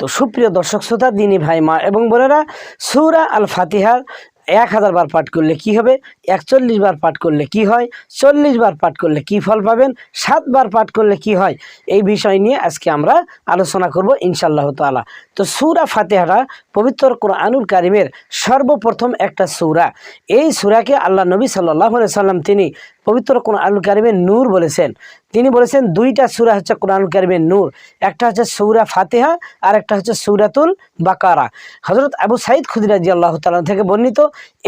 বারাকাতু সুপ্রিয় দর্শক শ্রোতা, দিনী ভাই, মা এবং বোনেরা, সুরা আল ফাতিহার এক হাজার বার পাঠ করলে কি হবে? একচল্লিশ বার পাঠ করলে কি হয়? চল্লিশ বার পাঠ করলে কি ফল পাবেন? সাতবার পাঠ করলে কি হয়? এই বিষয় নিয়ে আজকে আমরা আলোচনা করব ইনশাল্লাহ তালা তো সুরা ফাতেহারা পবিত্র কোরআনুল কারিমের সর্বপ্রথম একটা সুরা। এই সুরাকে আল্লাহ নবী সাল্লাহ সাল্লাম তিনি পবিত্র কোন কোরআনুল কারিমের নূর বলেছেন। তিনি বলেছেন, দুইটা সুরা হচ্ছে কোরআনুল কারিমের নূর। একটা হচ্ছে সৌরা ফাতেহা, আর একটা হচ্ছে সৌরাতুল বাকারা। হজরত আবু সাইদ খুদিরাজি আল্লাহ তালন থেকে বর্ণিত,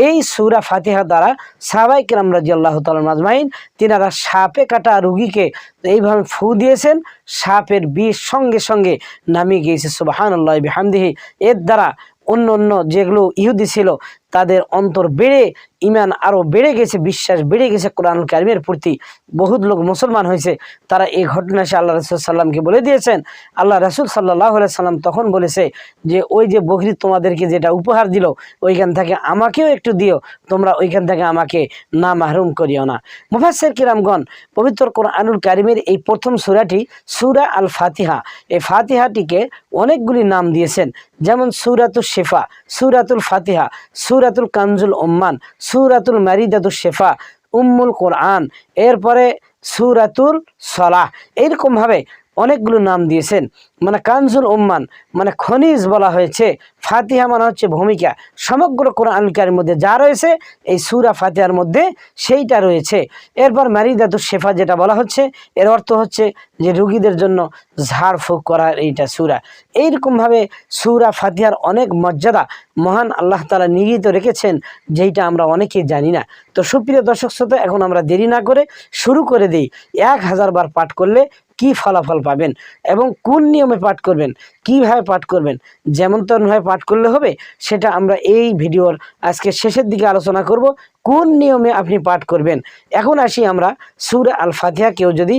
এই সৌরা ফাতেহা দ্বারা সাহাবাই কিরাম রাজি আল্লাহ তালন মাজমাইন তিনারা সাপে কাটা রুগীকে এইভাবে ফু দিয়েছেন। সাপের বিষ সঙ্গে সঙ্গে নামিয়ে গিয়েছে। সুবাহান আল্লাহ বিহামদিহি। এর দ্বারা অন্য অন্য যেগুলো ইহুদি ছিল তাদের অন্তর বেড়ে ইমান আরও বেড়ে গেছে, বিশ্বাস বেড়ে গেছে কোরআন কারিমের প্রতি। বহুত লোক মুসলমান হয়েছে, তারা এই ঘটনা সে আল্লাহ রসুল সাল্লামকে বলে দিয়েছেন। আল্লাহ রসুল সাল্লাহ সাল্লাম তখন বলেছে যে, ওই যে বকরি তোমাদেরকে যেটা উপহার দিল, ওইখান থেকে আমাকেও একটু দিও, তোমরা ওইখান থেকে আমাকে না মাহরুম করিও না। মুফাসের কিরামগণ, পবিত্র কোরআনুল কারিমের এই প্রথম সুরাটি সুরা আল ফাতিহা এই ফাতিহাটিকে অনেকগুলি নাম দিয়েছেন, যেমন সুরাতুল শেফা, সুরাতুল ফাতিহা সুরাতুল কানজুল ওম্মান সুরাতুল মারিদাতুল শেফা উম্মুল কোরআন এরপরে সুরাতুল সলাহ। এইরকমভাবে অনেকগুলো নাম দিয়েছেন। মানে কানজুল উম্মান মানে খনিজ বলা হয়েছে। ফাতিহা মানে হচ্ছে ভূমিকা। সমগ্র কোরআনকার মধ্যে যা রয়েছে, এই সুরা ফাতিহার মধ্যে সেইটা রয়েছে। এরপর ম্যারিদাতুর শেফা যেটা বলা হচ্ছে, এর অর্থ হচ্ছে যে রুগীদের জন্য ঝাড়ফুঁক করার এইটা সুরা। এইরকমভাবে সুরা ফাতিহার অনেক মর্যাদা মহান আল্লাহ তালা নিগৃহীত রেখেছেন, যেইটা আমরা অনেকেই জানি না। তো সুপ্রিয় দর্শক শ্রোতা, এখন আমরা দেরি না করে শুরু করে দিই। এক হাজার বার পাঠ করলে কি ফলাফল পাবেন এবং কোন নিয়মে পাঠ করবেন, কীভাবে পাঠ করবেন, যেমন তেমনভাবে পাঠ করলে হবে, সেটা আমরা এই ভিডিওর আজকে শেষের দিকে আলোচনা করব, কোন নিয়মে আপনি পাঠ করবেন। এখন আসি আমরা সুর আল ফাতিহা কেউ যদি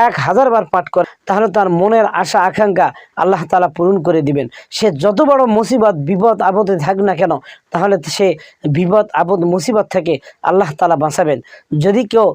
এক হাজার বার পাঠ করে, তাহলে তার মনের আশা, আকাঙ্ক্ষা আল্লাহ তালা পূরণ করে দিবেন। সে যত বড় মুসিবত, বিপদ, আপদে থাক না কেন, তাহলে সে বিপদ, আপদ, মুসিবত থেকে আল্লাহ তালা বাঁচাবেন। যদি কেউ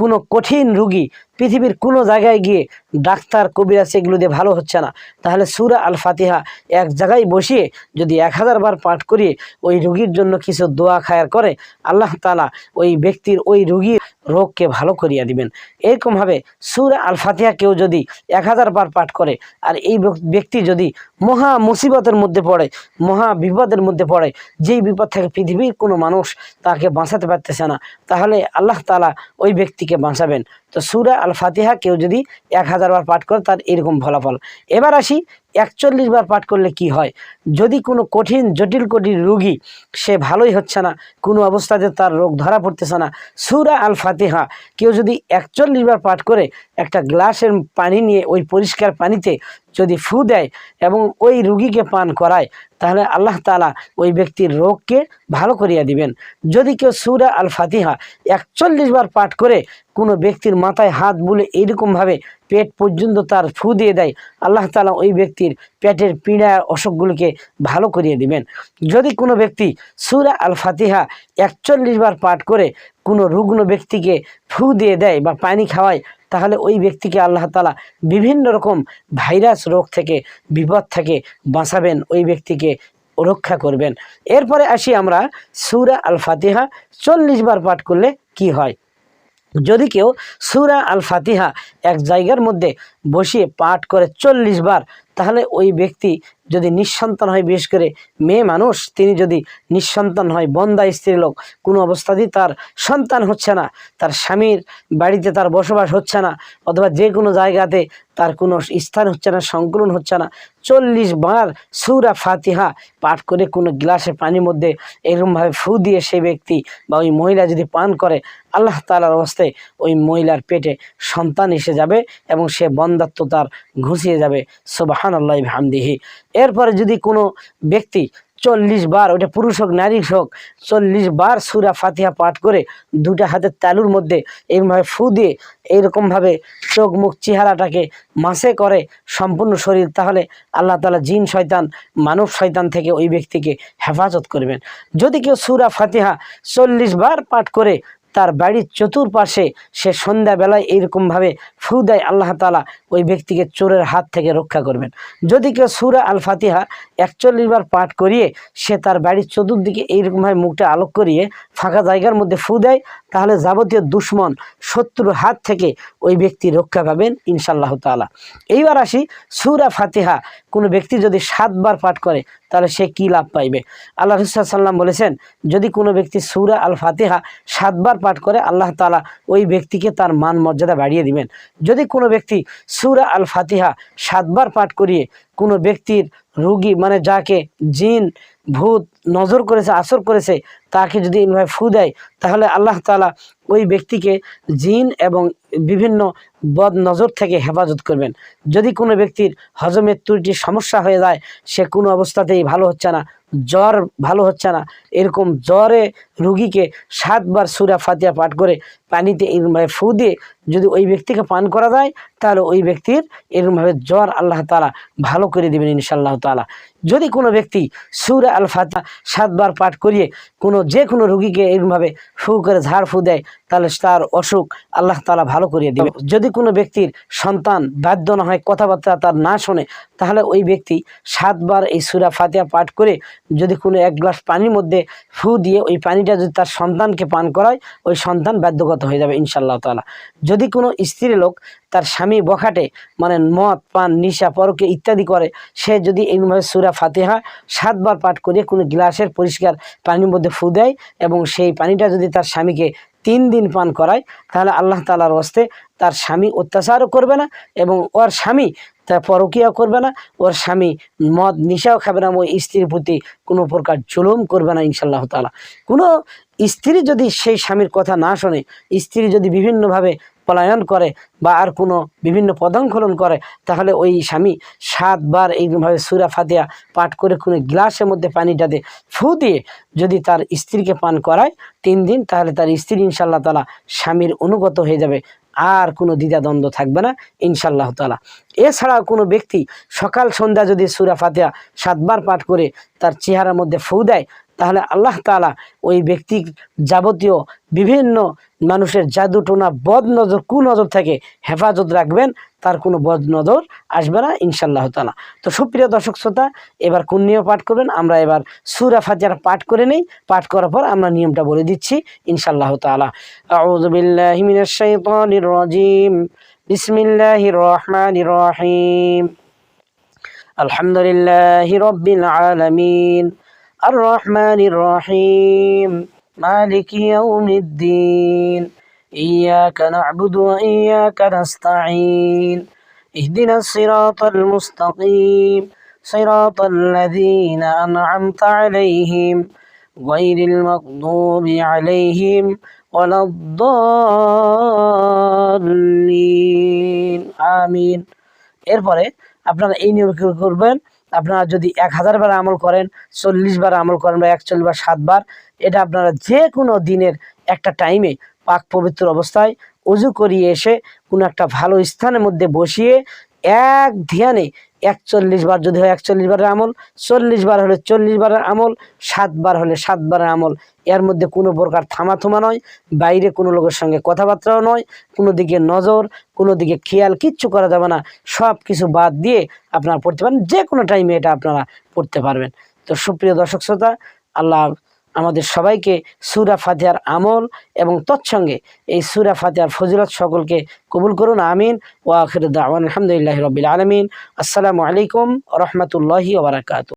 কোনো কঠিন রুগী পৃথিবীর কোনো জায়গায় গিয়ে ডাক্তার কবিরা সেগুলো দিয়ে ভালো হচ্ছে না। তাহলে সুরা আল ফাতিহা এক জায়গায় বসিয়ে যদি এক হাজার বার পাঠ করিয়ে ওই রুগীর জন্য কিছু দোয়া খায়ার করে, আল্লাহ তালা ওই ব্যক্তির ওই রুগীর রোগকে ভালো করিয়া দিবেন। এরকমভাবে সুরা আল ফাতিহা কেউ যদি এক হাজার বার পাঠ করে, আর এই ব্যক্তি যদি মহা মুসিবতের মধ্যে পড়ে, মহা বিপদের মধ্যে পড়ে, যেই বিপদ থেকে পৃথিবীর কোনো মানুষ তাকে বাঁচাতে পারতেছে না, তাহলে আল্লাহ তালা ওই ব্যক্তিকে বাঁচাবেন। তো সুরা আল ফাতিহা কেউ যদি এক হাজার বার পাঠ করে, তার এরকম ফলাফল। এবার আসি একচল্লিশ বার পাঠ করলে কি হয়? যদি কোনো কঠিন, জটিল, কঠিন রুগী সে ভালোই হচ্ছে না, কোনো অবস্থাতে তার রোগ ধরা পড়তেছে না, সুরা আল ফাতেহা কেউ যদি একচল্লিশ বার পাঠ করে একটা গ্লাসের পানি নিয়ে ওই পরিষ্কার পানিতে যদি ফু দেয় এবং ওই রুগীকে পান করায়, তাহলে আল্লাহ তালা ওই ব্যক্তির রোগকে ভালো করিয়া দিবেন। যদি কেউ সুরা আল ফাতিহা একচল্লিশ বার পাঠ করে কোনো ব্যক্তির মাথায় হাত বুলে এইরকমভাবে পেট পর্যন্ত তার ফু দিয়ে দেয়, আল্লাহ তালা ওই ব্যক্তির পেটের পীড়া, অসুখগুলিকে ভালো করিয়ে দিবেন। যদি কোনো ব্যক্তি সুরা আল ফাতিহা একচল্লিশ বার পাঠ করে কোনো রুগ্ন ব্যক্তিকে ফু দিয়ে দেয় বা পানি খাওয়ায় তাহলে ওই ব্যক্তিকে আল্লাহ তালা বিভিন্ন রকম ভাইরাস রোগ থেকে, বিপদ থেকে বাঁচাবেন, ওই ব্যক্তিকে রক্ষা করবেন। এরপরে আসি আমরা সুরা আল ফাতিহা চল্লিশ বার পাঠ করলে কি হয়? যদি কেউ সুরা আল ফাতিহা এক জায়গার মধ্যে বসিয়ে পাঠ করে চল্লিশ বার, তাহলে ওই ব্যক্তি যদি নিঃসন্তান হয়, বিশেষ করে মেয়ে মানুষ, তিনি যদি নিঃসন্তান হয়, বন্দা স্ত্রী লোক, কোনো অবস্থাতেই তার সন্তান হচ্ছে না, তার স্বামীর বাড়িতে তার বসবাস হচ্ছে না, অথবা যে কোনো জায়গাতে তার কোনো স্থান হচ্ছে না, সংকলন হচ্ছে না, চল্লিশ বার সুরা ফাতিহা পাঠ করে কোনো গ্লাসে পানির মধ্যে এরকমভাবে ফু দিয়ে সেই ব্যক্তি বা ওই মহিলা যদি পান করে, আল্লাহ তালার অবস্থায় ওই মহিলার পেটে সন্তান এসে যাবে এবং সে বন্দাত্ম তার ঘুষিয়ে যাবে। সোবাহান আল্লাহ হামদিহি এরপরে যদি কোনো ব্যক্তি চল্লিশ বার, ওটা পুরুষ হোক, নারী হোক, চল্লিশ বার সুরা ফাতিহা পাঠ করে দুটা হাতের তালুর মধ্যে এইভাবে ফু দিয়ে এইরকমভাবে চোখ, মুখ, চেহারাটাকে মাসে করে সম্পূর্ণ শরীর, তাহলে আল্লাহ তালা জিন শয়তান, মানব শয়তান থেকে ওই ব্যক্তিকে হেফাজত করবেন। যদি কেউ সুরা ফাতিহা চল্লিশ বার পাঠ করে তার বাড়ির চতুর্পাশে সে সন্ধ্যাবেলায় এইরকমভাবে ফু দেয় আল্লাহ তালা ওই ব্যক্তিকে চোরের হাত থেকে রক্ষা করবেন। যদি কেউ সুরা আল ফাতিহা একচল্লিশ বার পাঠ করিয়ে সে তার বাড়ির চতুর্দিকে এইরকমভাবে মুখটা আলোক করিয়ে ফাঁকা জায়গার মধ্যে ফু দেয়, তাহলে যাবতীয় দুশ্মন শত্রুর হাত থেকে ওই ব্যক্তি রক্ষা পাবেন ইনশাল্লাহ তালা এইবার আসি সুরা ফাতিহা। কোনো ব্যক্তি যদি সাতবার পাঠ করে তাহলে সে কি লাভ পাইবে? আল্লাহ রসুল্লাম বলেছেন, যদি কোনো ব্যক্তি সুরা আল ফাতেহা সাতবার পাঠ করে, আল্লাহ তালা ওই ব্যক্তিকে তার মান মর্যাদা বাড়িয়ে দিবেন। যদি কোনো ব্যক্তি সুরা আল ফাতিহা সাতবার পাঠ করিয়ে কোনো ব্যক্তির রুগী মানে যাকে জিন, ভূত নজর করেছে, আসর করেছে, তাকে যদি এইভাবে ফু দেয়, তাহলে আল্লাহ তালা ওই ব্যক্তিকে জিন এবং বিভিন্ন বদ নজর থেকে হেফাজত করবেন। যদি কোনো ব্যক্তির হজমের ত্রুটির সমস্যা হয়ে যায়, সে কোনো অবস্থাতেই ভালো হচ্ছে না। জ্বর ভালো হচ্ছে না। এরকম জ্বরে রুগীকে সাতবার সুরা ফাতিয়া পাঠ করে পানিতে এরকমভাবে ফু দিয়ে যদি ওই ব্যক্তিকে পান করা যায়, তাহলে ওই ব্যক্তির এরকমভাবে জ্বর আল্লাহ তালা ভালো করে দেবেন ইনশাআল্লাহ তালা যদি কোনো ব্যক্তি সুরা আল ফাতা সাতবার পাঠ করিয়ে কোনো যে কোনো রুগীকে এরকমভাবে ফু করে ঝাড় ফু দেয়, তাহলে তার অসুখ আল্লাহ তালা ভালো করিয়ে দেবে। যদি কোনো ব্যক্তির সন্তান বাধ্য না হয় কথাবার্তা তার না শোনে, তাহলে ওই ব্যক্তি সাতবার এই সুরা ফাতিয়া পাঠ করে যদি কোনো এক গ্লাস পানির মধ্যে ফু দিয়ে ওই পানিটা যদি তার সন্তানকে পান করায়, ওই সন্তান বাধ্যগত হয়ে যাবে ইনশাল্লাহ তালা যদি কোনো স্ত্রী লোক তার স্বামী বখাটে মানে মদ, পান, নিশা, পরকে ইত্যাদি করে, সে যদি এইভাবে সুরা ফাতেহা সাতবার পাঠ করে কোনো গ্লাসের পরিষ্কার পানির মধ্যে ফু দেয় এবং সেই পানিটা যদি তার স্বামীকে তিন দিন পান করায়, তাহলে আল্লাহ তালার হস্তে তার স্বামী অত্যাচারও করবে না এবং ওর স্বামী তা পরকিয়া করবে না, ওর স্বামী মদ নিশাও খাবে না ওই স্ত্রীর প্রতি কোনো প্রকার জুলুম করবে না ইনশাল্লাহ তালা কোনো স্ত্রী যদি সেই স্বামীর কথা না শোনে, স্ত্রী যদি বিভিন্নভাবে পলায়ন করে বা আর কোনো বিভিন্ন পদঙ্খলন করে, তাহলে ওই স্বামী সাতবার এইভাবে সুরা ফাতিয়া পাঠ করে কোনো গ্লাসের মধ্যে পানিটা পানিটাতে ফু দিয়ে যদি তার স্ত্রীকে পান করায় তিন দিন, তাহলে তার স্ত্রী ইনশাল্লাহ তালা স্বামীর অনুগত হয়ে যাবে। আর কোনো দ্বিধাদ্বন্দ্ব থাকবে না ইনশাল্লাহ তালা এছাড়াও কোনো ব্যক্তি সকাল সন্ধ্যা যদি সুরা ফাতিয়া সাতবার পাঠ করে তার চেহারার মধ্যে ফু দেয় তাহলে আল্লাহ তালা ওই ব্যক্তির যাবতীয় বিভিন্ন মানুষের জাদু টোনা বদ নজর কুনজর থেকে হেফাজত রাখবেন, তার কোনো বদ নজর আসবে না ইনশাল্লাহ তালা তো সুপ্রিয় দর্শক শ্রোতা, এবার কোন নিয়ম পাঠ করবেন? আমরা এবার সুরা ফাজার পাঠ করে নেই। পাঠ করার পর আমরা নিয়মটা বলে দিচ্ছি ইনশাল্লাহ তালা আউজবিল্লাহিমিনাশাইতানির বিসমিল্লাহির রহমানির রহিম। আলহামদুলিল্লাহি الرحمن الرحيم مالك يوم الدين إياك نعبد وإياك نستعين اهدنا الصراط المستقيم صراط الذين أنعمت عليهم غير المغضوب عليهم ولا الضالين آمين এরপরে আপনারা এই নিয়ম করবেন আপনারা যদি এক হাজার বার আমল করেন, চল্লিশ বার আমল করেন বা একচল্লিশ বার সাতবার এটা আপনারা যে কোনো দিনের একটা টাইমে পাক পবিত্র অবস্থায় উজু করিয়ে এসে কোনো একটা ভালো স্থানের মধ্যে বসিয়ে এক ধ্যানে একচল্লিশ বার যদি হয় একচল্লিশ বারের আমল, চল্লিশ বার হলে চল্লিশ বারের আমল সাতবার হলে সাতবারের আমল। এর মধ্যে কোনো প্রকার থামাথুমা নয়, বাইরে কোনো লোকের সঙ্গে কথাবার্তাও নয়, কোনো দিকে নজর, কোনো দিকে খেয়াল কিচ্ছু করা যাবে না। সব কিছু বাদ দিয়ে আপনারা পড়তে পারেন যে কোনো টাইমে এটা আপনারা পড়তে পারবেন। তো সুপ্রিয় দর্শক শ্রোতা, আল্লাহ আমাদের সবাইকে সুরা ফাতিহার আমল এবং তৎসঙ্গে এই সুরা ফাতিহার ফজিলত সকলকে কবুল করুন, আমিন। ওয়াখির দাওয়ান আলহামদুলিল্লাহ রবিল আলমিন। আসসালামু আলাইকুম রহমতুল্লাহি ওবরাকাত